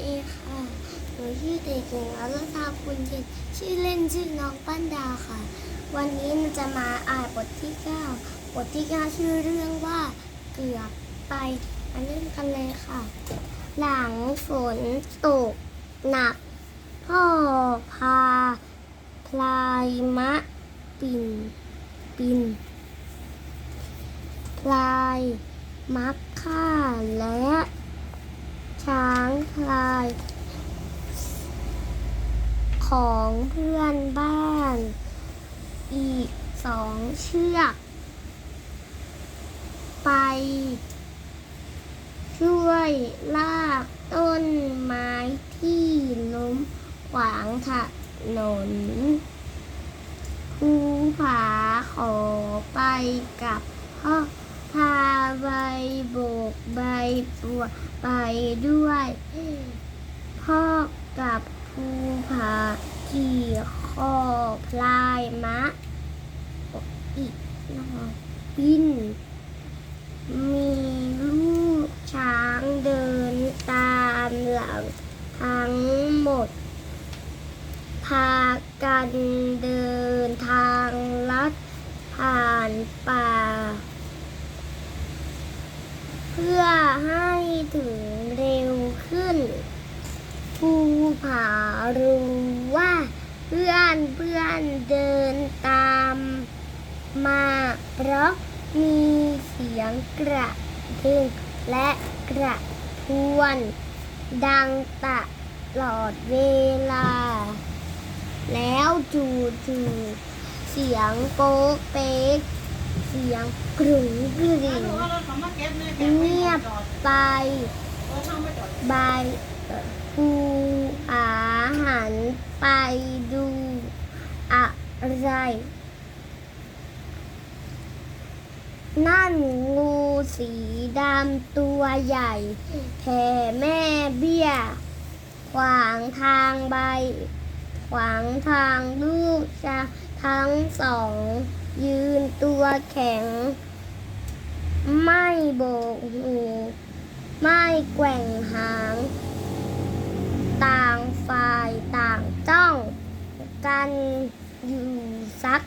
ดีค่ะ หนูชื่อเด็กหญิงอรุณาคุณเย็นชื่อเล่นชื่อน้องปั้นดาวค่ะ วันนี้หนูจะมาอ่านบทที่ 9 บทที่ 9 ชื่อเรื่องว่าเกือบไปมาเล่นกันเลยค่ะ หลังฝนตกหนัก พ่อพาพลายมะ ปิ่น ปิ่นพลายมักค่าและชา ลาย ของเพื่อนบ้าน อีกสองเชือก ไป ช่วยลากต้นไม้ที่ล้มขวางถนนภูผาขอไปกับพ่อ พาใบโบกใบปัวไปด้วย พ่อกับภูผาขี่คอพลายมะ อีกหน่อยปิ้นมีลูกช้างเดินตามหลังทั้งหมด พากันเดินทางลัดผ่านป่า เพื่อให้ ถึงเร็วขึ้น ภูผารู้ว่าเพื่อนเพื่อนเดินตามมาเพราะมีเสียงกระดึงและกระทวน ดังตลอดเวลา แล้วจู่จู่ๆเสียงโป๊กเป๊กเสียงกรุ่งกริ่งเงี ยบไปบายภูอาหันไปดูอะไร นั่นงูสีดำตัวใหญ่แผ่แม่เบี้ย ขวางทางใบ ขวางทางลูกจะทั้งสอง ยืนตัวแข็ง ไม่โบกหูไม่แกว่งหาง ต่างฝ่ายต่างจ้อง กันอยู่สัก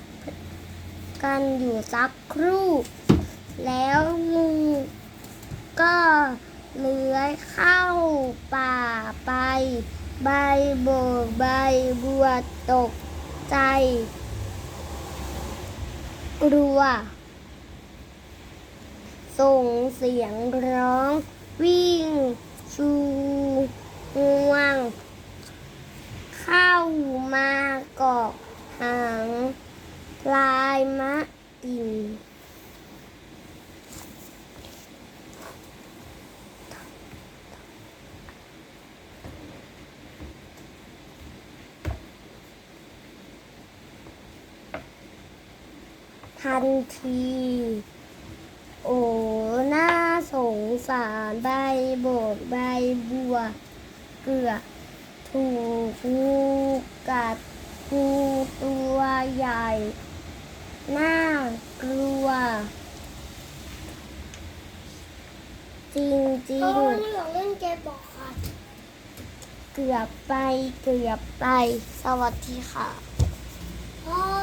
กันอยู่สักครู่ แล้วงูก็เลื้อยเข้าป่าไป ใบโบกใบบัวตกใจ กลัว ส่งเสียงร้อง วิ่ง ชูงวง เข้ามาเกาะหางลายมะตินทันที โอ้ น่าสง สารใบโบดใบบัว เกือถูกงูกัดงูตัวใหญ่ น่ากลัว จริงจริงเรื่องเล่นเกมบอกค่ะ เกือบไปเกือบไป สวัสดีค่ะพ่อ